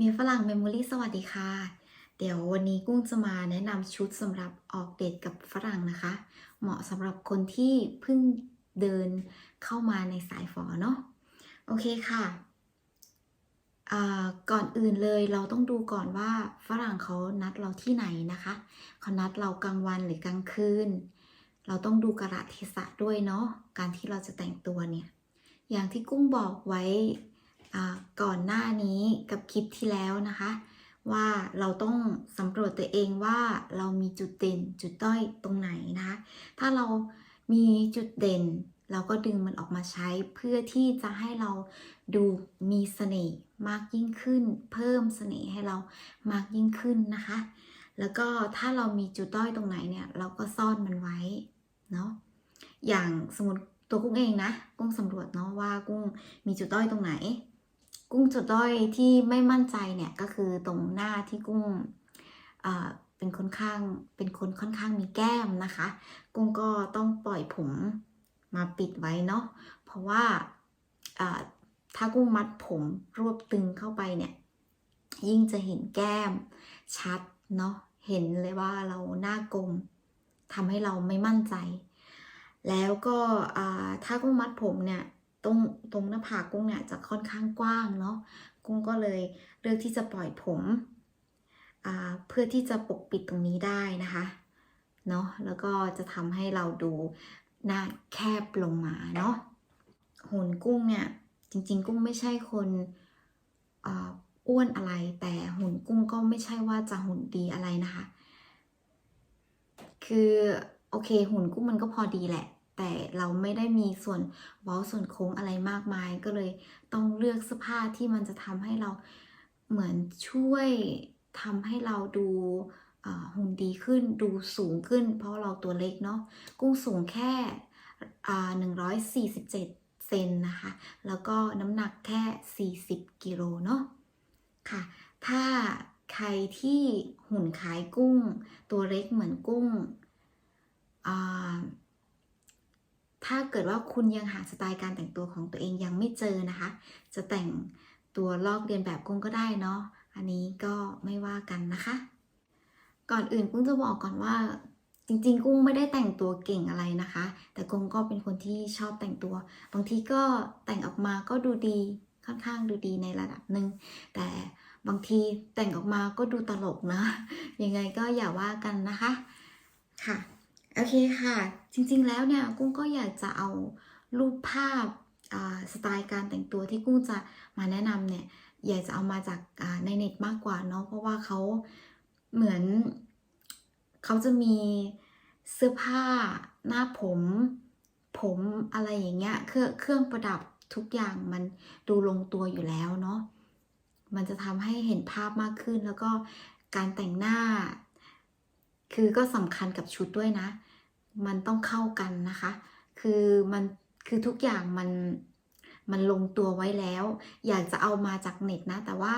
เมีฝรั่งเมมโมรี่สวัสดีค่ะ เดี๋ยววันนี้กุ้งจะมาแนะนำชุดสำหรับออกเดทกับฝรั่งนะคะ เหมาะสำหรับคนที่เพิ่งเดินเข้ามาในสายฝอเนาะโอเคค่ะอ่าก่อนอื่นเลยเราต้องดูก่อนว่าฝรั่งเขานัดเราที่ไหนนะคะเขานัดเรากลางวันหรือกลางคืน เราต้องดูกระเทศะด้วยเนาะการที่เราจะแต่งตัวเนี่ย อย่างที่กุ้งบอกไว้ ก่อนหน้านี้กับคลิปที่แล้วนะคะ ว่าเราต้องสำรวจตัวเองว่าเรามีจุดเด่นจุดด้อยตรงไหนนะคะ ถ้าเรามีจุดเด่น เราก็ดึงมันออกมาใช้เพื่อที่จะให้เราดูมีเสน่ห์มากยิ่งขึ้น เพิ่มเสน่ห์ให้เรามากยิ่งขึ้นนะคะ แล้วก็ถ้าเรามีจุดด้อยตรงไหนเนี่ย เราก็ซ่อนมันไว้เนาะอย่างสมมติตัวกุ้งเองนะ กุ้งสำรวจเนาะว่ากุ้งมีจุดด้อยตรงไหน กุ้งจุดด้อยที่ไม่มั่นใจเนี่ยก็คือตรงหน้าที่กุ้งอ่าเป็นค่อนข้างเป็นคนค่อนข้างมีแก้มนะคะ กุ้งก็ต้องปล่อยผมมาปิดไว้เนาะเพราะว่าอ่าถ้ากุ้งมัดผมรวบตึงเข้าไปเนี่ย ยิ่งจะเห็นแก้มชัดเนาะเห็นเลยว่าเราหน้ากลมทำให้เราไม่มั่นใจ แล้วก็อ่าถ้ากุ้งมัดผมเนี่ย ตรงตรงหน้าผากกุ้งเนี่ยจะค่อนข้างกว้างเนาะกุ้งก็เลยเลือกที่จะปล่อยผมเพื่อที่จะปกปิดตรงนี้ได้นะคะเนาะแล้วก็จะทำให้เราดูหน้าแคบลงมาเนาะหุ่นกุ้งเนี่ยจริง ๆ กุ้งไม่ใช่คนอ่าอ้วนอะไร แต่หุ่นกุ้งก็ไม่ใช่ว่าจะหุ่นดีอะไรนะคะ คือโอเคหุ่นกุ้งมันก็พอดีแหละ แต่เราไม่ได้มีส่วนเว้าส่วนโค้งอะไรมากมาย ก็เลยต้องเลือกเสื้อผ้าที่มันจะทำให้เราเหมือนช่วยทำให้เราดูหุ่นดีขึ้นดูสูงขึ้น เพราะเราตัวเล็กเนาะกุ้งสูงแค่อ่า147 เซนนะคะ แล้วก็น้ำหนักแค่ 40 กิโลเนาะค่ะ ถ้าใครที่หุ่นขายกุ้ง ตัวเล็กเหมือนกุ้งอ่า ถ้าเกิดว่าคุณยังหาสไตล์การแต่งตัวของตัวเองยังไม่เจอนะคะ จะแต่งตัวลอกเรียนแบบกุ้งก็ได้เนาะ อันนี้ก็ไม่ว่ากันนะคะ ก่อนอื่นกุ้งจะบอกก่อนว่าจริงๆ กุ้งไม่ได้แต่งตัวเก่งอะไรนะคะ แต่กุ้งก็เป็นคนที่ชอบแต่งตัว บางทีก็แต่งออกมาก็ดูดีค่อนข้างดูดีในระดับหนึ่ง แต่บางทีแต่งออกมาก็ดูตลกนะ ยังไงก็อย่าว่ากันนะคะ ค่ะ โอเคค่ะ จริงๆแล้วเนี่ยกุ้งก็อยากจะเอารูปภาพสไตล์การแต่งตัวที่กุ้งจะมาแนะนำเนี่ยอยากจะเอามาจากในเน็ตมากกว่าเนาะเพราะว่าเขาเหมือนเขาจะมีเสื้อผ้าหน้าผม ผมอะไรอย่างเงี้ยเครื่องเครื่องประดับทุกอย่างมันดูลงตัวอยู่แล้วเนาะมันจะทำให้เห็นภาพมากขึ้นแล้วก็การแต่งหน้า คือก็สำคัญกับชุดด้วยนะ มันต้องเข้ากันนะคะ คือมันคือทุกอย่างมันมันลงตัวไว้แล้ว อยากจะเอามาจากเน็ตนะ แต่ว่า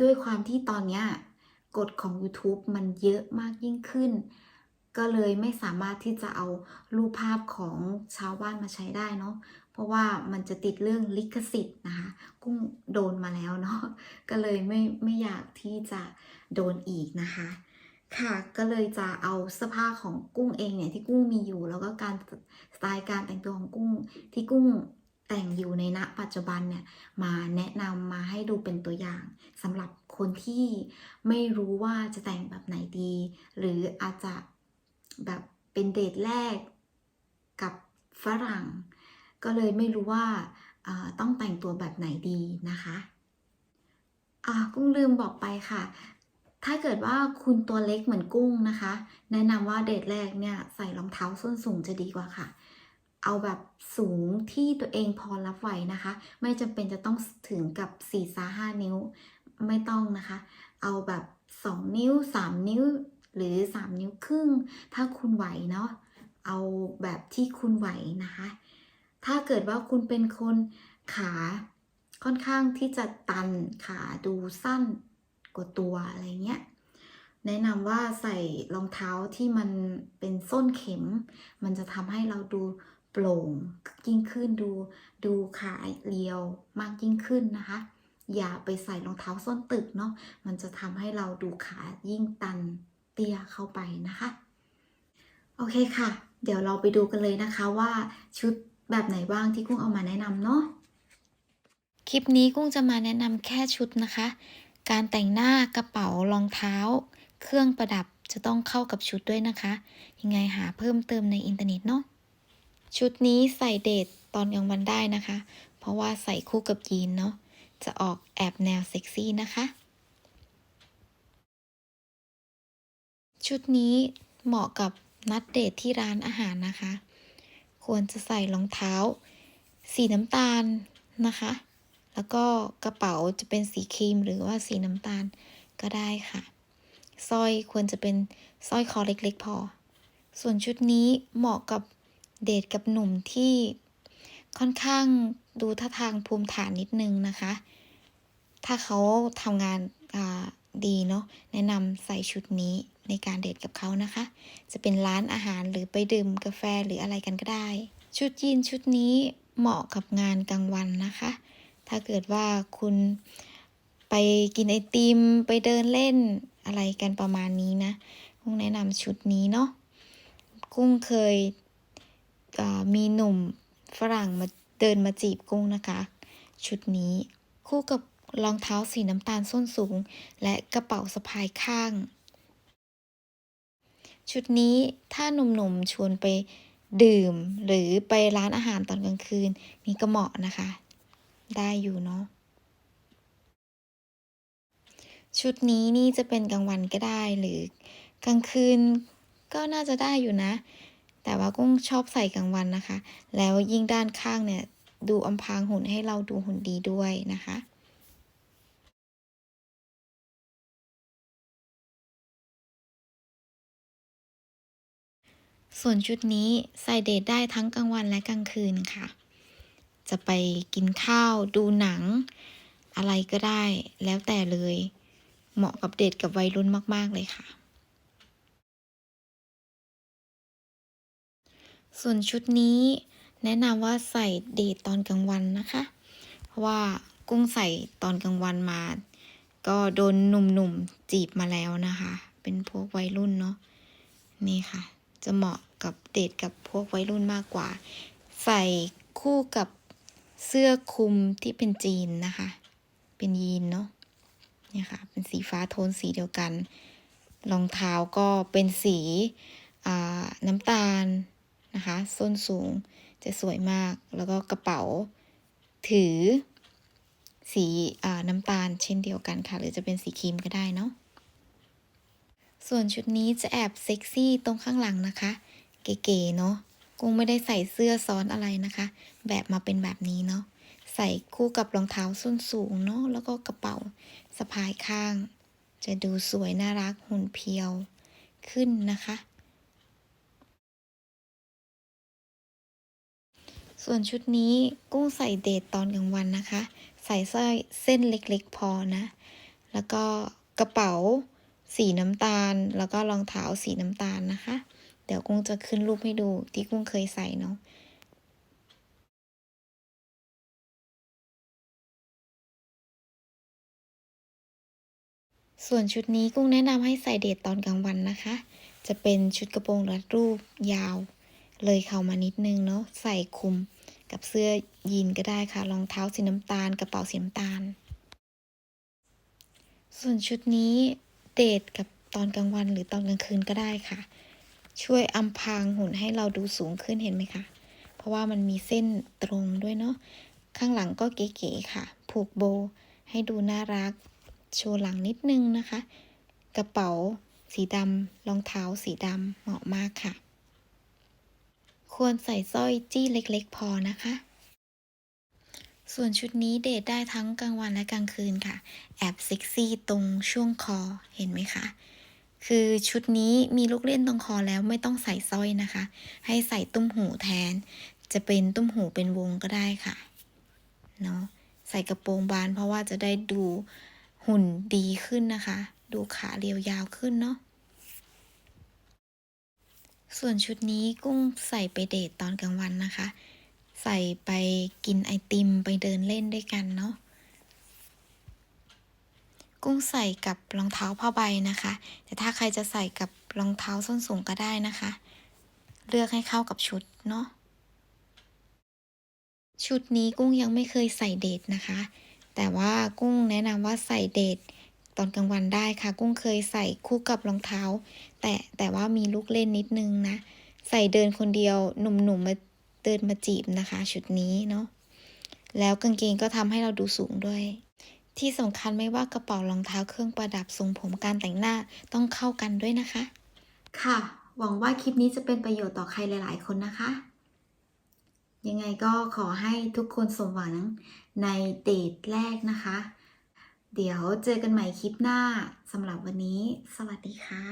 ด้วยความที่ตอนเนี้ยกฎของ YouTube มันเยอะมากยิ่งขึ้น ก็เลยไม่สามารถที่จะเอารูปภาพของชาวบ้านมาใช้ได้เนาะเพราะว่ามันจะติดเรื่องลิขสิทธิ์นะคะ กุ้งโดนมาแล้วเนาะก็เลยไม่ไม่อยากที่จะโดนอีกนะคะ ค่ะก็เลยจะเอาเสื้อผ้าของกุ้งเองเนี่ยที่กุ้งมีอยู่ แล้วก็การสไตล์การแต่งตัวของกุ้งที่กุ้งแต่งอยู่ในณปัจจุบันเนี่ยมาแนะนำมาให้ดูเป็นตัวอย่างสำหรับคนที่ไม่รู้ว่าจะแต่งแบบไหนดี หรืออาจจะแบบเป็นเดทแรกกับฝรั่ง ก็เลยไม่รู้ว่าอ่าต้องแต่งตัวแบบไหนดีนะคะอ่ากุ้งลืมบอกไปค่ะ ถ้าเกิดว่าคุณตัวเล็กเหมือนกุ้งนะคะ แนะนำว่าเดทแรกเนี่ยใส่รองเท้าส้นสูงจะดีกว่าค่ะ เอาแบบสูงที่ตัวเองพอรับไหวนะคะ ไม่จำเป็นจะต้องถึงกับ4 5 5นิ้วไม่ต้องนะคะ เอาแบบ 2 นิ้ว 3 นิ้วหรือ 3 นิ้วครึ่ง ถ้าคุณไหวเนาะเอาแบบที่คุณไหวนะคะ ถ้าเกิดว่าคุณเป็นคนขาค่อนข้างที่จะตันขาดูสั้น กว่าตัวอะไรเงี้ยแนะนำว่าใส่รองเท้าที่มันเป็นส้นเข็ม มันจะทำให้เราดูโปร่งยิ่งขึ้นดู ดูขาเรียวมากยิ่งขึ้นนะคะ อย่าไปใส่รองเท้าส้นตึกเนาะมันจะทำให้เราดูขายิ่งตันเตี้ยเข้าไปนะคะ โอเคค่ะ เดี๋ยวเราไปดูกันเลยนะคะว่าชุดแบบไหนบ้างที่กุ้งเอามาแนะนำเนาะคลิปนี้กุ้งจะมาแนะนำแค่ชุดนะคะ การแต่งหน้ากระเป๋ารองเท้า เครื่องประดับจะต้องเข้ากับชุดด้วยนะคะ ยังไงหาเพิ่มเติมในอินเทอร์เน็ตเนาะชุดนี้ใส่เดทตอนกลางวันได้นะคะ เพราะว่าใส่คู่กับยีนเนาะจะออกแอบแนวเซ็กซี่นะคะ ชุดนี้เหมาะกับนัดเดทที่ร้านอาหารนะคะ ควรจะใส่รองเท้า สีน้ำตาลนะคะ แล้วก็กระเป๋าจะเป็นสีครีมหรือว่าสีน้ำตาลก็ได้ค่ะสร้อยควรจะเป็นสร้อยคอเล็กๆพอ ส่วนชุดนี้เหมาะกับเดทกับหนุ่มที่ค่อนข้างดูท่าทางภูมิฐานนิดนึงนะคะ ถ้าเขาทำงานาดีเนาะแนะนำใส่ชุดนี้ในการเดทกับเขานะคะ จะเป็นร้านอาหารหรือไปดื่มกาแฟหรืออะไรกันก็ได้ ชุดยีนชุดนี้เหมาะกับงานกลางวันนะคะ ถ้าเกิดว่าคุณไปกินไอติมไปเดินเล่นอะไรกันประมาณนี้นะกุ้งแนะนำชุดนี้เนาะกุ้งเคยมีหนุ่มฝรั่งมาเดินมาจีบกุ้งนะคะ ชุดนี้คู่กับรองเท้าสีน้ำตาลส้นสูง และกระเป๋าสะพายข้าง ชุดนี้ถ้าหนุ่มๆชวนไปดื่มหรือไปร้านอาหารตอนกลางคืน นี่ก็เหมาะนะคะ ได้อยู่เนาะชุดนี้นี่จะเป็นกลางวันก็ได้หรือกลางคืนก็น่าจะได้อยู่นะ แต่ว่ากุ้งชอบใส่กลางวันนะคะ แล้วยิ่งด้านข้างเนี่ยดูอำพรางหุ่นให้เราดูหุ่นดีด้วยนะคะส่วนชุดนี้ใส่เดทได้ทั้งกลางวันและกลางคืนค่ะ จะไปกินข้าวดูหนัง อะไรก็ได้ แล้วแต่เลย เหมาะกับเดทกับวัยรุ่นมาก ๆ เลยค่ะ ส่วนชุดนี้แนะนำว่าใส่เดทตอนกลางวันนะคะ เพราะว่ากุ้งใส่ตอนกลางวันมา ก็โดนหนุ่มๆจีบมาแล้วนะคะ เป็นพวกวัยรุ่นเนาะนี่ค่ะ จะเหมาะกับเดทกับพวกวัยรุ่นมากกว่า ใส่คู่กับ เสื้อคลุมที่เป็นจีนนะคะ เป็นยีนเนาะเนี่ยค่ะ เป็นสีฟ้าโทนสีเดียวกันรองเท้าก็เป็นสีน้ำตาลนะคะ ส้นสูงจะสวยมาก แล้วก็กระเป๋าถือสีอน้ำตาลเช่นเดียวกันค่ะ หรือจะเป็นสีครีมก็ได้เนาะ ส่วนชุดนี้จะแอบเซ็กซี่ตรงข้างหลังนะคะ เก๋ๆเนาะ กุ้งไม่ได้ใส่เสื้อซ้อนอะไรนะคะ แบบมาเป็นแบบนี้เนาะ ใส่คู่กับรองเท้าส้นสูงเนาะ แล้วก็กระเป๋าสะพายข้าง จะดูสวยน่ารักหุ่นเพียวขึ้นนะคะ ส่วนชุดนี้กุ้งใส่เดทตอนกลางวันนะคะ ใส่สร้อยเส้นเล็กๆพอนะ แล้วก็กระเป๋าสีน้ำตาล แล้วก็รองเท้าสีน้ำตาลนะคะ ดี๋ยวกุ้งจะขึ้นรูปให้ดูที่กุ้งเคยใส่เนาะส่วนชุดนี้กุ้งแนะนำให้ใส่เดทตอนกลางวันนะคะ จะเป็นชุดกระโปรงรัดรูปยาว เลยเข้ามานิดนึงเนาะใส่คลุมกับเสื้อยีนก็ได้ค่ะรองเท้าสีน้ำตาล กระเป๋าสีน้ำตาล ส่วนชุดนี้เดทกับตอนกลางวันหรือตอนกลางคืนก็ได้ค่ะ ช่วยอำพรางหุ่นให้เราดูสูงขึ้นเห็นไหมคะ เพราะว่ามันมีเส้นตรงด้วยเนาะ ข้างหลังก็เก๋ๆค่ะ ผูกโบให้ดูน่ารัก โชว์หลังนิดนึงนะคะ กระเป๋าสีดำรองเท้าสีดำเหมาะมากค่ะ ควรใส่สร้อยจี้เล็กๆ พอนะคะ ส่วนชุดนี้เดทได้ทั้งกลางวันและกลางคืนค่ะ แอบเซ็กซี่ตรงช่วงคอเห็นไหมคะ คือชุดนี้มีลูกเล่นตรงคอแล้วไม่ต้องใส่สร้อยนะคะ ให้ใส่ตุ้มหูแทน จะเป็นตุ้มหูเป็นวงก็ได้ค่ะ เนาะใส่กระโปรงบานเพราะว่าจะได้ดูหุ่นดีขึ้นนะคะ ดูขาเรียวยาวขึ้นเนาะ ส่วนชุดนี้กุ้งใส่ไปเดทตอนกลางวันนะคะ ใส่ไปกินไอติมไปเดินเล่นด้วยกันเนาะ กุ้งใส่กับรองเท้าผ้าใบนะคะ แต่ถ้าใครจะใส่กับรองเท้าส้นสูงก็ได้นะคะ เลือกให้เข้ากับชุดเนาะ ชุดนี้กุ้งยังไม่เคยใส่เดทนะคะ แต่ว่ากุ้งแนะนำว่าใส่เดทตอนกลางวันได้ค่ะ กุ้งเคยใส่คู่กับรองเท้า แต่แต่ว่ามีลูกเล่นนิดนึงนะ ใส่เดินคนเดียวหนุ่มๆมาเดินมาจีบนะคะ ชุดนี้เนาะ แล้วกางเกงก็ทำให้เราดูสูงด้วย ที่สำคัญไม่ว่ากระเป๋ารองเท้าเครื่องประดับทรงผมการแต่งหน้าต้องเข้ากันด้วยนะคะ ค่ะ หวังว่าคลิปนี้จะเป็นประโยชน์ต่อใครหลาย ๆ คนนะคะ ยังไงก็ขอให้ทุกคนสมหวังในเดทแรกนะคะ เดี๋ยวเจอกันใหม่คลิปหน้าสำหรับวันนี้ สวัสดีค่ะ